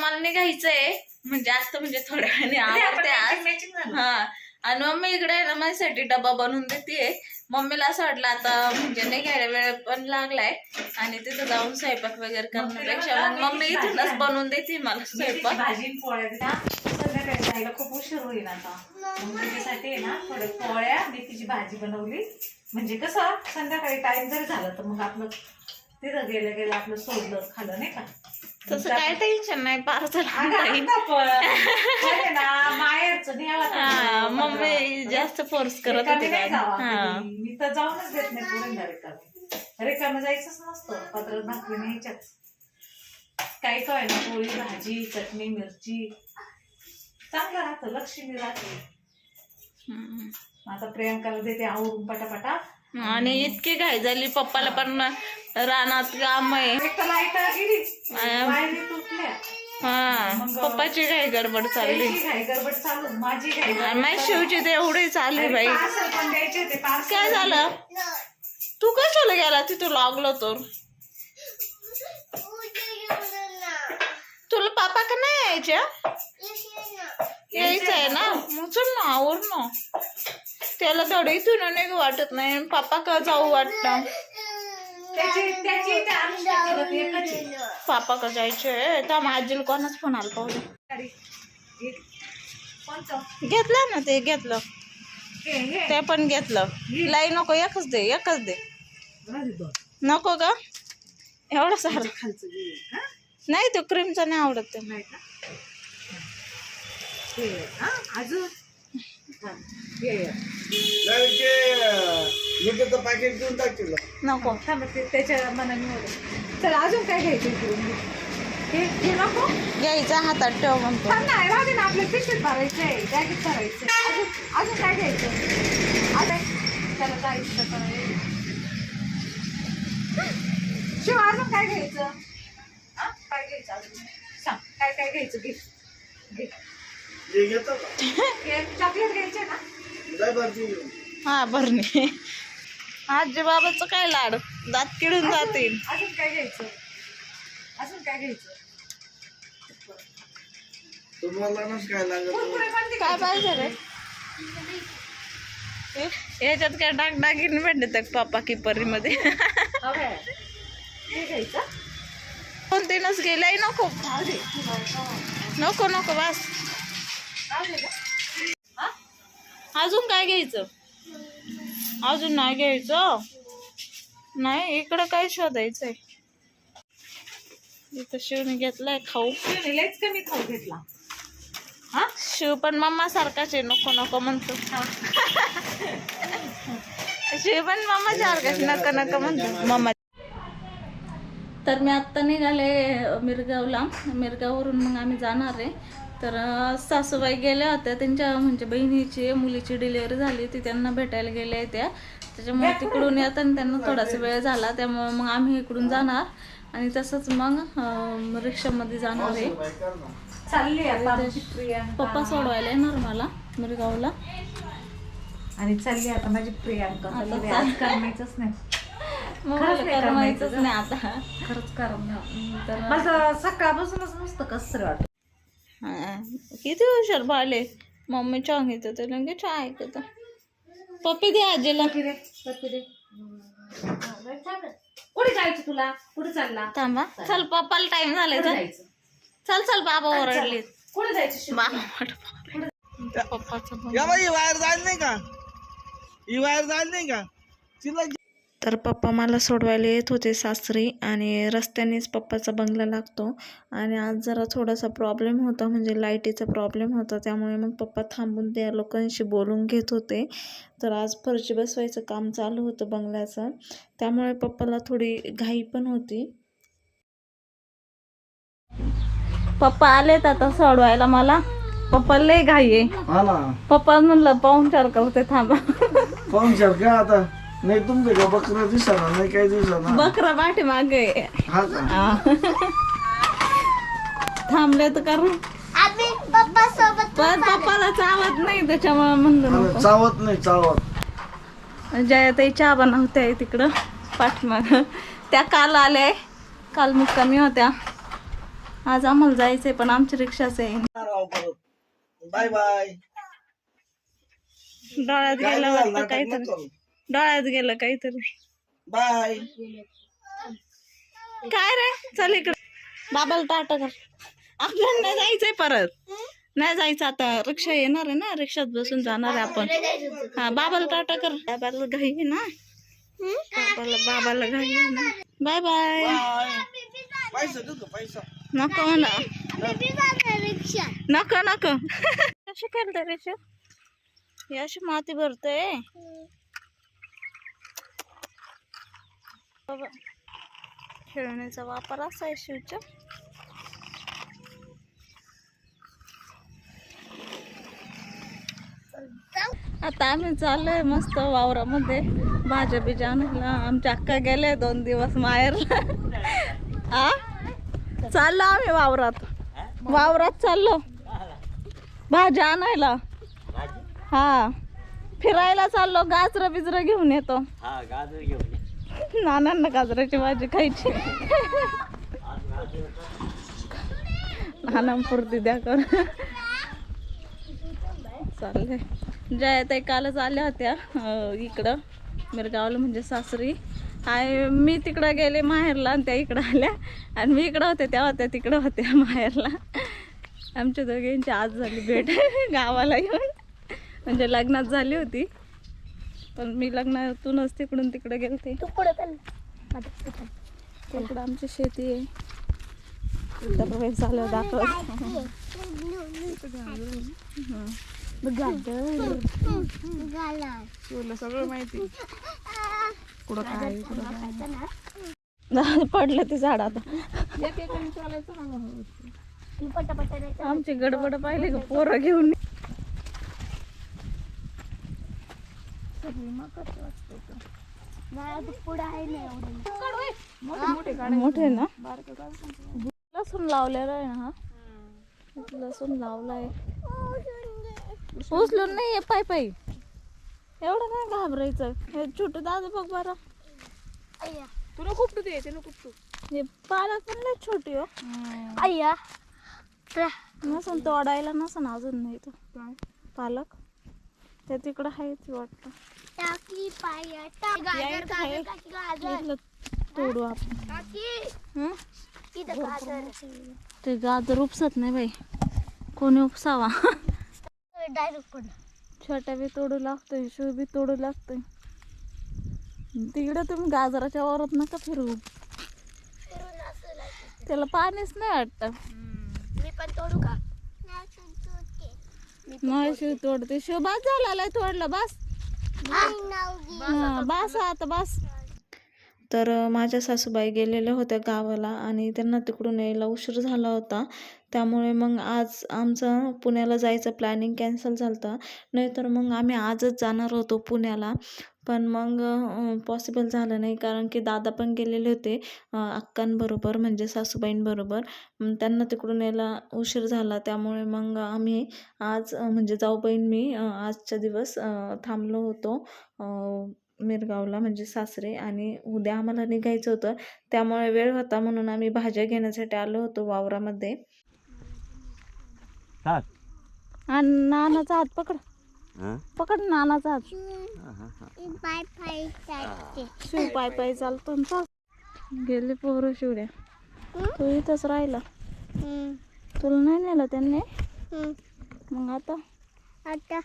मला निघायचंय म्हणजे जास्त म्हणजे थोड्या वेळाने आवडते आज. हा. आणि मम्मी इकडे आहे ना माझ्यासाठी डबा बनवून देते मम्मीला असं वाटलं आता म्हणजे निघायला वेळ पण लागलाय. आणि तिथं जाऊन स्वयंपाक वगैरे करण्यापेक्षा मग मम्मी इथूनच बनवून देते मला स्वयंपाक. भाजी पोळ्या दिल्या संध्याकाळी जायला खूप उशीर होईल आता. मग त्याच्यासाठी आहे ना थोडे पोळ्या मेथीची भाजी बनवली. म्हणजे कसं संध्याकाळी टाइम जरी झाला तर मग आपलं तिथं गेलं गेलं आपलं सोडलं खाल्लं नाही का? तसं काय टेन्शन नाही पार अगं, झाला आता पण. खरं ना माहेरचं न्यावं हा लागतं. मम्मी जास्त फोर्स करत होती. मी. तर जाऊनच देत नाही पोरींना रिकामी. रिकामी जायचंच नसतं. पत्र भाकरी न्यायच्याच. काही काय ना पोळी भाजी चटणी मिरची. चांगलं राहतं लक्ष्मी राहते. आता प्रियांकाला देते आवरून पटापटा. आणि इतकी घाई झाली पप्पाला पण रानात काम आहे. हा. पप्पाची घाई गडबड चालली गडबड चालू माझी माझी शिवची ते एवढी चालली बाई. काय झालं? तू कशाला गेला? तिथं लागलो तर. तुला पापा का नाही यायच्या? यायचं आहे ना? मग चल ना आवर ना त्याला तेवढं इथून नाही वाटत नाही. पापा का जाऊ वाटतं? पापा का जायचे त्या आजीला कोणाच फोन आला पाहू गाडी. घे. कोणतं? घेतलं ना ते घेतलं. ते पण घेतलं लाई नको एकच दे एकच दे. नको का एवढं सारं खालचं? नाही तो क्रीमचा नाही आवडत ते नाही का? घे. हा? अजून. पॅकेट देऊन टाकतील नको थांब, ते त्याच्या मनाने होतं. चल अजून काय घ्यायचं. घे घे नको? घ्यायचा हातात ठेव म्हणतो. थांब ना राहू दे ना आपलं पिशवीत भरायचंय बॅगेत भरायचंय अजून अजून काय घ्यायचं? आता त्याला जायचं तर करायचं. शिव अजून काय घ्यायचं? हा? काय घ्यायचं अजून? सांग काय काय घ्यायचं? घे. घे. हे भरणे. आजी बाबाचं काय लाड? दात किडून जातील. अजून काय घ्यायचं? अजून काय घ्यायचं? तुम्हाला नस काय लागत कुरकुरे पण काय पाहिजे रे? याच्यात काय डाग डागिन भेटत पापा किपरी मध्ये हे कोणतीनच गेलाय नको. नको नको बस. अजून काय घ्यायचं? अजून नाही घ्यायचं. नाही इकडं काय शोधायचंय? इथं शिवने घेतलाय खाऊ. शिवने लयच कमी खाऊ घेतला. हा? शिव पण मम्मा सारखाच आहे नको नको म्हणतो. शिव पण मम्मा सारखाच नको नको म्हणतो. मम्मा. तर मी आत्ता निघाले मिरगावला. मिरगाववरून मग आम्ही जाणार आहे. तर सासूबाई गेल्या होत्या. त्यांच्या म्हणजे बहिणीची मुलीची डिलिव्हरी झाली होती. त्यांना भेटायला गेल्या त्या त्याच्यामुळे तिकडून येताना त्यांना थोडासा वेळ झाला. त्यामुळे मग आम्ही इकडून जाणार. आणि तसंच मग रिक्षामध्ये जाणार आहे. पप्पा सोडवायला येणार मला मिरगावला. आणि चालली आता माझी प्रियांका. करमायचंच नाही. नाही करमायचंच करमायचं नाही आता. खरंच करमणार तर माझं सकाळपासूनच नुसतं कसं वाटत. किती हुशार बाले. मम्मी चॉंग येतं ते लगे चहा ऐकत. पप्पी दे आजीला. कुठे जायचं तुला? कुठे चालला? थांबा. चल पप्पाला टाइम झालाय चल चल चल बाबा ओरडले. कुठे जायचं? बाबा पप्पाचं वायर जायला नाही का? ही वायर जायला नाही का? तिला तर पप्पा मला सोडवायला येत होते सासरी आणि रस्त्यानेच पप्पाचा बंगला लागतो. आणि आज जरा थोडासा प्रॉब्लेम होता म्हणजे लाईटीचा प्रॉब्लेम होता. त्यामुळे मग पप्पा थांबून त्या लोकांशी बोलून घेत होते. तर आज फरशी बसवायचं काम चालू होतं बंगल्याचं. त्यामुळे पप्पाला थोडी घाई पण होती. पप्पा आलेत आता सोडवायला मला. पप्पा लय घाई आहे. पप्पा म्हणलं पाहून चार करते थांबा. पाहून शक का आता? नाही तुमचं का बकरा दिसणार नाही काही दिसणार बकरा पाठी मागे. हा का? थांबले तर करू. पण पप्पाला चावत नाही त्याच्यामुळे म्हणलं चावत नाही चावत. नको जया ताई चहा बनवते तिकडं पाठीमाग. त्या काल आल्या काल मुक्कामी होत्या. आज आम्हाला जायचंय पण आमची रिक्षाच आहे. Bye bye. डोळ्यात गेलं वाटतं काहीतरी. डोळ्यात गेलं काहीतरी. बाय. काय रे? चल इकडे. बाबाला टाटा कर. आपल्याला नाही जायचंय परत. नाही जायचं आता. रिक्षा येणार आहे ना? रिक्षात बसून जाणार आहे आपण. हा बाबाला टाटा कर. बाबाला घाई आहे ना? बाबाला बाबाला घाई आहे ना? Bye bye. बाय पैसा देऊ का पैसा. नको म्हणा. नको नको. कशी केलं रिक्षा? ही अशी माती भरते बाबा खेळण्याचा वापर असा आहे शिवच्या. आता आम्ही चाललोय मस्त वावरामध्ये. भाज्या बिज्या आणायला. आमच्या अक्का गेले दोन दिवस माहेरला. आ? चाललो आम्ही वावरात. वावरात चाललो. भाज्या आणायला. हा. फिरायला चाललो. गाजर बिजर घेऊन येतो. नानांना गाजराची भाजी खायची. नानांपुरती द्या कर चालले जया ताई कालच आल्या होत्या इकडं. मिरगावला म्हणजे सासरी. आय मी तिकडं गेले माहेरला आणि त्या इकडं आल्या. आणि मी इकडं होते तेव्हा त्या तिकडं होत्या माहेरला. आमच्या दोघींची आज झाली भेट. गावाला येऊन. म्हणजे लग्नात झाली होती. पण मी लग्नातूनच तिकडून तिकडे गेलते. तिकडं आमची शेती आहे. दरवेळेस झालं दाखवत तुला सगळं माहिती. कुठं काय कुठं काय पडलं ते झाड आता. आमची गडबड पाहिली का? पोरं घेऊन मोठे ना लसूण लावलेला आहे ना हा? लसूण लावलाय. उचलून नाही ये पाय पायी. एवढं नाही घाबरायचं? हे छोटं दादा बघ बरं. तुला कुपटू दे त्याला कुपटू हे पालक पण लय छोटी हो. अय्या नसन तोडायला नसन अजून नाही तो पालक? ते तिकडं आहे ती वाटतं. टाकी पाया टाक. गाजर गाजर टाकी गाजर. इथलं तोडू आपण. टाकी. हं? इथं गाजर. ते गाजर उपसत नाही बाई. कोणी उपसावा? डायरेक्ट छोट्या बी तोडू लागतोय शिव बी तोडू लागतोय. तिकडं तुम्ही गाजराच्या वावरात नका फिरू. फिरून असं त्याला पाणीच नाही वाटतं. मी पण तोडू का? नाही तोडते. शिव बास झाला तोडला बास. हा, बास आता बास. तर माझ्या सासूबाई गेलेल्या होत्या गावाला आणि त्यांना तिकडून यायला उशीर झाला होता. त्यामुळे मग आज आमचं पुण्याला जायचं प्लॅनिंग कॅन्सल झालं होतं नाहीतर मग आम्ही आजच जाणार होतो पुण्याला. पण मग पॉसिबल झालं नाही. कारण की दादा पण गेलेले होते अक्कांबरोबर म्हणजे सासूबाईंबरोबर. त्यांना तिकडून यायला उशीर झाला. त्यामुळे मग आम्ही आज म्हणजे जाऊबाईन मी आजच्या दिवस थांबलो होतो मिरगावला म्हणजे सासरे. आणि उद्या आम्हाला निघायचं होतं. त्यामुळे वेळ होता म्हणून आम्ही भाज्या घेण्यासाठी आलो होतो वावरामध्ये. आणि नानाचा हात पकड. पकड नानाचा हात पाय पाय चालते. शिव पाय पाय चालतो ना चाल. गेले पोरं शिवड्या. तू इथंच राहिला. तुला नाही नेलं त्यांनी? मग आता? आता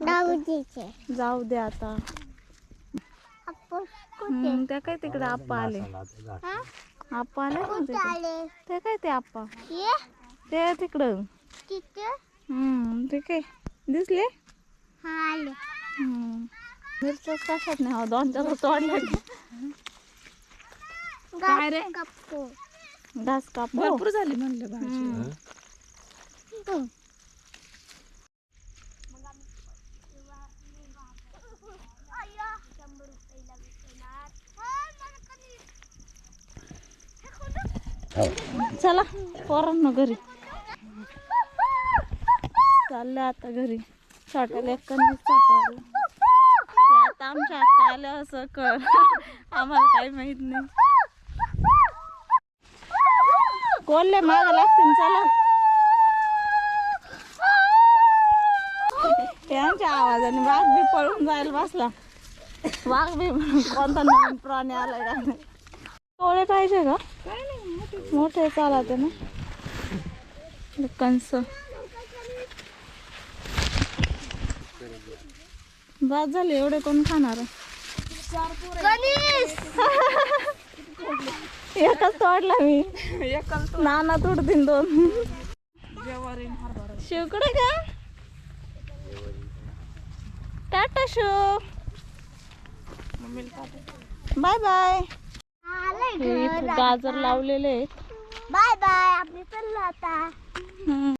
दाऊजीचे जाऊ दे आता. त्या काय तिकडे आप्पा आले? आप्पा आले ते काय ते आप्पा? ये. ते तिकडं. ते काय? दिसले? आले. हम्म. मिरच्याच कशात नाही हो दोन चार तोडल्या काय रे? कप्पू घास काप? भरपूर झाली म्हणलं भाजी. चला पोरांना घरी. चाललं आता घरी. छोट्या लेकांनी सापडलं ते आता आमच्या अक्का आल्या असं कर. आम्हाला काही माहीत नाही. कोल्हे माग लागतील चला. त्यांच्या आवाजाने वाघ बी पळून जायला बसला. वाघ बी कोणता नवीन प्राणी आलाय का नाही. कोळे पाहिजे का? मोठे चालते ना. कंस बाद झाले एवढे कोण खाणार? एकच तोडला मी. नाना तोडतील दोन. शिवकडे का टाटा शो बाय बाय गाजर लावलेले बाय बाय आता.